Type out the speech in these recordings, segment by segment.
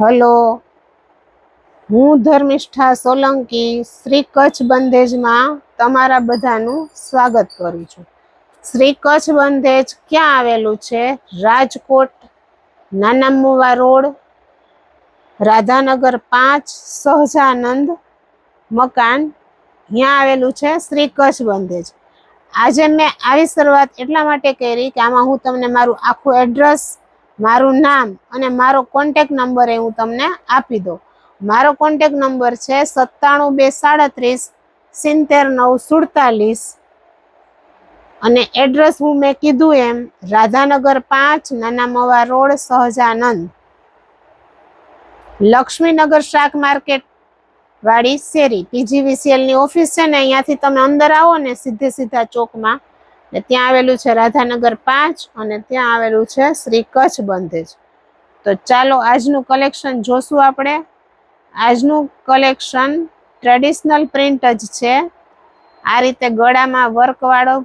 Hello. હું ધર્મિષ્ઠા સોલંકી શ્રી કચ્છ બંધેજમાં તમારા બધાનું સ્વાગત કરું છું. શ્રી કચ્છ બંધેજ ક્યાં આવેલું છે? રાજકોટ નાના મુવા રોડ, રાધાનગર પાંચ, સહજાનંદ મકાન ત્યાં આવેલું છે શ્રી કચ્છ બંધેજ. આજે મેં આવી શરૂઆત એટલા માટે કરી કે આમાં હું તમને મારું આખું એડ્રેસ મારું નામ અને મારો કોન્ટેક નંબર એ હું તમને આપી દઉં. મારો કોન્ટેક નંબર છે સત્તાણું બે સાડત્રીસ સિત્તેર નવ સુડતાલીસ. અને એડ્રેસ હું મેં કીધું એમ રાધાનગર પાંચ નાના મવા રોડ, સહજાનંદ. લક્ષ્મીનગર શાક માર્કેટ વાળી શેરી, પીજીવીસીએલની ઓફિસ છે ને, અહીંયાથી તમે અંદર આવો ને સીધે સીધા ચોકમાં ને ત્યાં આવેલું છે રાધાનગર પાંચ અને ત્યાં આવેલું છે શ્રી કચ્છ બંધેજ. તો ચાલો આજનું કલેક્શન જોશું આપણે. આજનું કલેક્શન ટ્રેડિશનલ પ્રિન્ટ જ છે. આ રીતે ગળામાં વર્કવાળો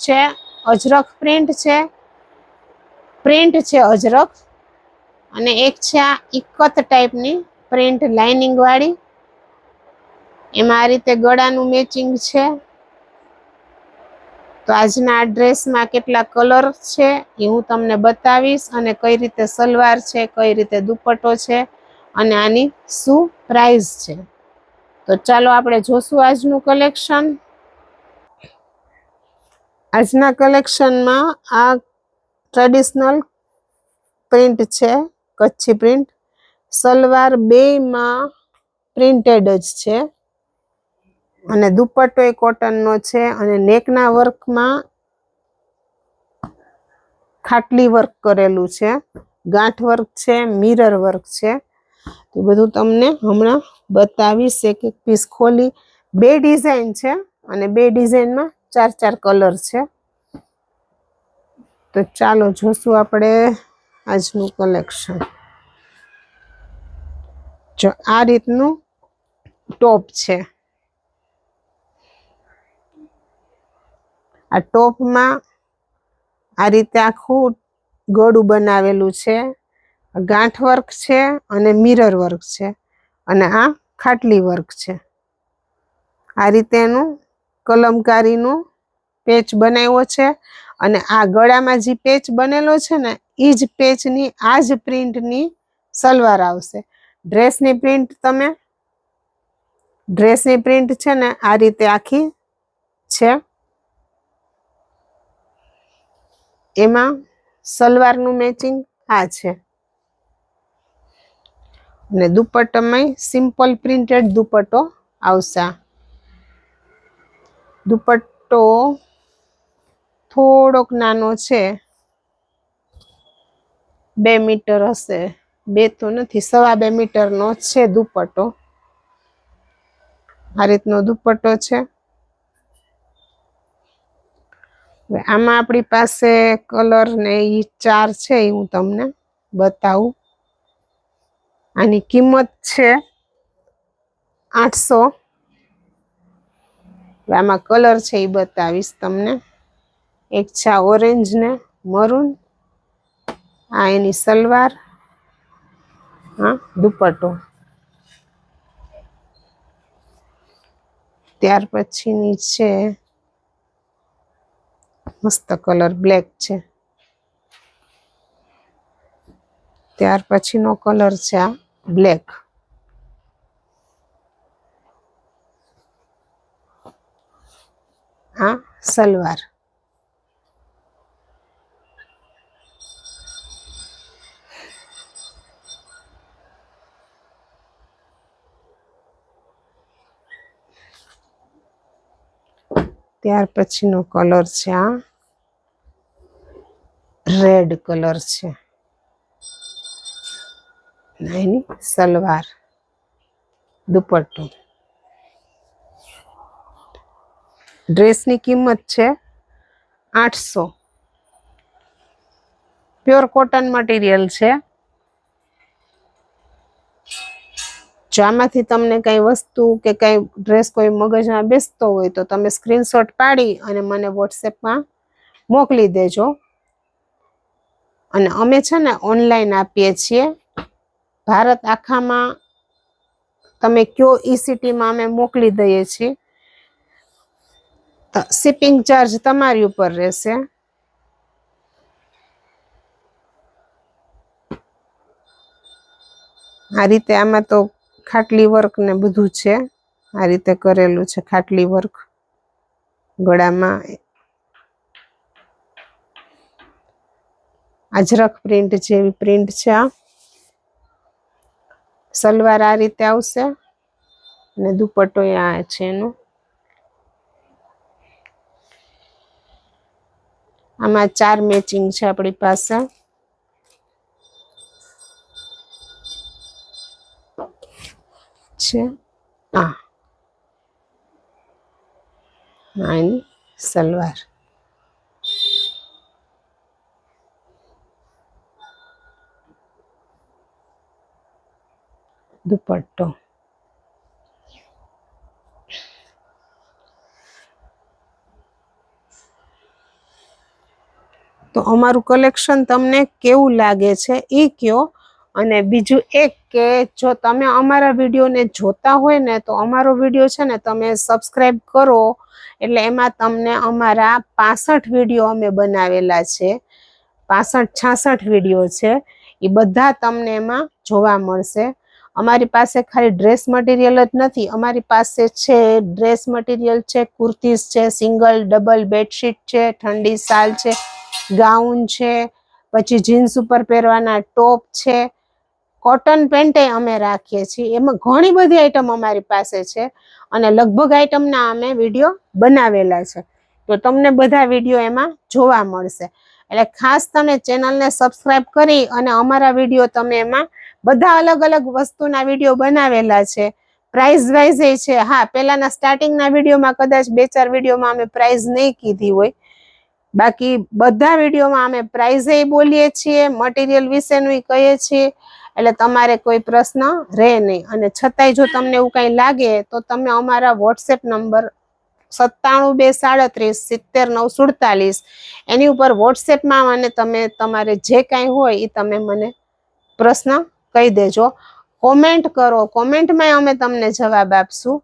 છે, અજરખ પ્રિન્ટ છે. પ્રિન્ટ છે અજરખ અને એક છે આ ઇકત ટાઈપની પ્રિન્ટ લાઇનિંગવાળી. એમાં આ રીતે ગળાનું મેચિંગ છે. તો આજના આ ડ્રેસમાં કેટલા કલર છે એ હું તમને બતાવીશ અને કઈ રીતે સલવાર છે, કઈ રીતે દુપટ્ટો છે અને આની શું પ્રાઇસ છે. તો ચાલો આપણે જોશું આજનું કલેક્શન આજના કલેક્શનમાં આ ટ્રેડિશનલ પ્રિન્ટ છે, કચ્છી પ્રિન્ટ સલવાર બેમાં પ્રિન્ટેડ જ છે. અને દુપટ્ટો એ કોટનનો છે અને નેકના વર્કમાં ખાટલી વર્ક કરેલું છે. ગાંઠ વર્ક છે મિરર વર્ક છે. તો બધું તમને હમણાં બતાવીશ એક એક પીસ ખોલી. બે ડિઝાઇન છે અને બે ડિઝાઇનમાં ચાર ચાર કલર છે. તો ચાલો જોશું આપણે આજનું કલેક્શન જો આ રીતનું ટોપ છે. આ ટોપમાં આ રીતે આખું ગળું બનાવેલું છે. ગાંઠ વર્ક છે અને મિરર વર્ક છે અને આ ખાટલી વર્ક છે. આ રીતે એનું કલમકારીનું પેચ બનાવ્યો છે અને આ ગળામાં જે પેચ બનેલો છે ને એ જ પેચની, આ જ પ્રિન્ટની સલવાર આવશે. ડ્રેસની પ્રિન્ટ તમે, ડ્રેસની પ્રિન્ટ છે ને, આ રીતે આખી છે. એમાં સલવારનું મેચિંગ આ છે. અને દુપટ્ટામાં સિમ્પલ પ્રિન્ટેડ દુપટ્ટો આવશે દુપટ્ટો થોડોક નાનો છે. બે મીટર હશે. બે તો નથી, સવા બે મીટરનો છે દુપટ્ટો. આ રીતનો દુપટ્ટો છે. હવે આમાં આપણી પાસે કલર ને એ ચાર છે એ હું તમને બતાવું. આની કિંમત છે આઠસો. આમાં કલર છે એ બતાવીશ તમને. એક છે ઓરેન્જ ને મરૂન. આ એની સલવાર. હા, દુપટ્ટો. ત્યાર પછીની છે મસ્ત કલર બ્લેક છે ત્યાર પછીનો કલર છે આ બ્લેક આ સલવાર ત્યાર પછીનો કલર છે આ રેડ કલર છે. એની સલવાર, દુપટ્ટો. ડ્રેસની કિંમત છે આઠસો. પ્યોર કોટન મટીરિયલ છે. જો આમાંથી તમને કંઈ વસ્તુ કે કંઈ ડ્રેસ કોઈ મગજમાં બેસતો હોય તો તમે સ્ક્રીનશોટ પાડી અને મને વોટ્સએપમાં મોકલી દેજો. અને અમે છે ને ઓનલાઈન આપીએ છીએ. ભારત આખામાં તમે કયો ઈ સિટીમાં અમે મોકલી દઈએ છીએ. શિપિંગ ચાર્જ તમારી ઉપર રહેશે. આ રીતે આમાં તો ખાટલી વર્ક ને બધું છે. આ રીતે કરેલું છે ખાટલી વર્ક ગળામાં. અજરક પ્રિન્ટ જેવી પ્રિન્ટ છે આ. સલવાર આ રીતે આવશે અને દુપટ્ટો આ છે એનો. આમાં ચાર મેચિંગ છે આપણી પાસે. છે. આ સલવાર. દુપટ્ટો. તો અમારું કલેક્શન તમને કેવું લાગે છે એ કયો? અને બીજું એક કે જો તમે અમારા વિડીયોને જોતા હોય ને તો અમારો વીડિયો છે ને તમે સબસ્ક્રાઈબ કરો. એટલે એમાં તમને અમારા પાસઠ વીડિયો અમે બનાવેલા છે. પાસઠ છાસઠ વીડિયો છે. એ બધા તમને એમાં જોવા મળશે. અમારી પાસે ખાલી ડ્રેસ મટીરિયલ જ નથી, અમારી પાસે છે ડ્રેસ મટીરિયલ છે કુર્તીઝ છે, સિંગલ ડબલ બેડશીટ છે, ઠંડી શાલ છે ગાઉન છે, પછી જીન્સ ઉપર પહેરવાના ટોપ છે. કોટન પેન્ટે અમે રાખીએ છીએ. એમાં ઘણી બધી આઈટમ અમારી પાસે છે અને લગભગ આઈટમના અમે વીડિયો બનાવેલા છે. તો તમને બધા વીડિયો એમાં જોવા મળશે. એટલે ખાસ તમે ચેનલને સબસ્ક્રાઈબ કરી અને અમારા વીડિયો તમે એમાં બધા અલગ અલગ વસ્તુના વીડિયો બનાવેલા છે. પ્રાઇઝ વાઇઝ એ છે. હા, પહેલાના સ્ટાર્ટિંગના વિડીયોમાં કદાચ બે ચાર વિડીયોમાં અમે પ્રાઇઝ નહીં કીધી હોય. બાકી બધા વિડીયોમાં અમે પ્રાઇઝ બોલીએ છીએ મટીરિયલ વિશેનું કહીએ છીએ. એટલે તમારે કોઈ પ્રશ્ન રહે નહીં. અને છતાંય જો તમને એવું કંઈ લાગે, તો તમે અમારા વોટ્સએપ નંબર સત્તાણું બે સાડત્રીસ, સિત્તેર નવ સુડતાલીસ એની ઉપર વોટ્સએપમાં મને તમે તમારે જે કાંઈ હોય એ તમે મને પ્રશ્ન કહી દેજો. કોમેન્ટ કરો. કોમેન્ટમાં અમે તમને જવાબ આપશું.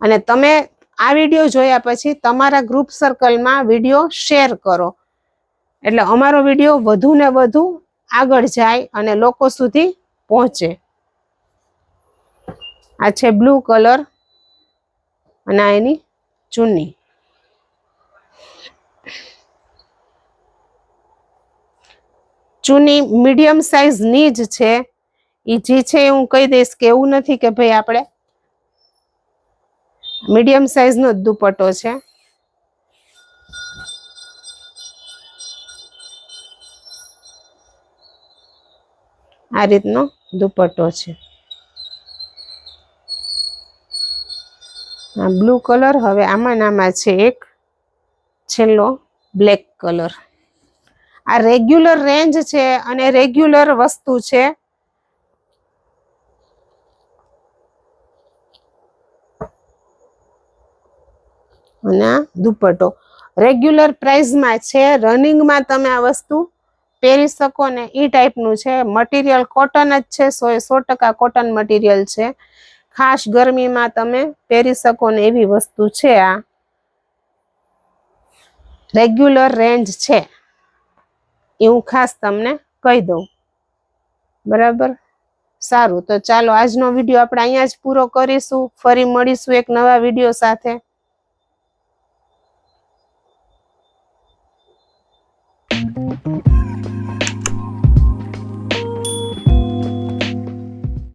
અને તમે આ વીડિયો જોયા પછી તમારા ગ્રુપ સર્કલમાં વીડિયો શેર કરો. એટલે અમારો વીડિયો વધુ ને વધુ આગળ જાય અને લોકો સુધી પહોંચે. આ છે બ્લુ કલર અને એની ચુન્ની ચુની મીડિયમ સાઇઝની જ છે. એ જે છે હું કહી દઈશ કે એવું નથી કે ભાઈ આપણે મીડિયમ સાઇઝનો જ દુપટ્ટો છે. આ રીતનો દુપટ્ટો છે. બ્લુ કલર હવે આમાં નામાં છે એક, છેલ્લો બ્લેક કલર. આ રેગ્યુલર રેન્જ છે અને રેગ્યુલર વસ્તુ છે. અને આ દુપટ્ટો. રેગ્યુલર પ્રાઇસમાં છે, રનિંગમાં તમે આ વસ્તુ પહેરી શકો ને એ ટાઈપનું છે. મટીરિયલ કોટન જ છે, સો સો ટકા કોટન મટીરિયલ છે. ખાસ ગરમીમાં તમે પહેરી શકો ને એવી વસ્તુ છે આ. રેગ્યુલર રેન્જ છે. એ હું ખાસ તમને કહી દઉં. બરાબર? સારું, તો ચાલો આજનો વીડિયો આપણે અહીંયા જ પૂરો કરીશું. ફરી મળીશું એક નવા વીડિયો સાથે.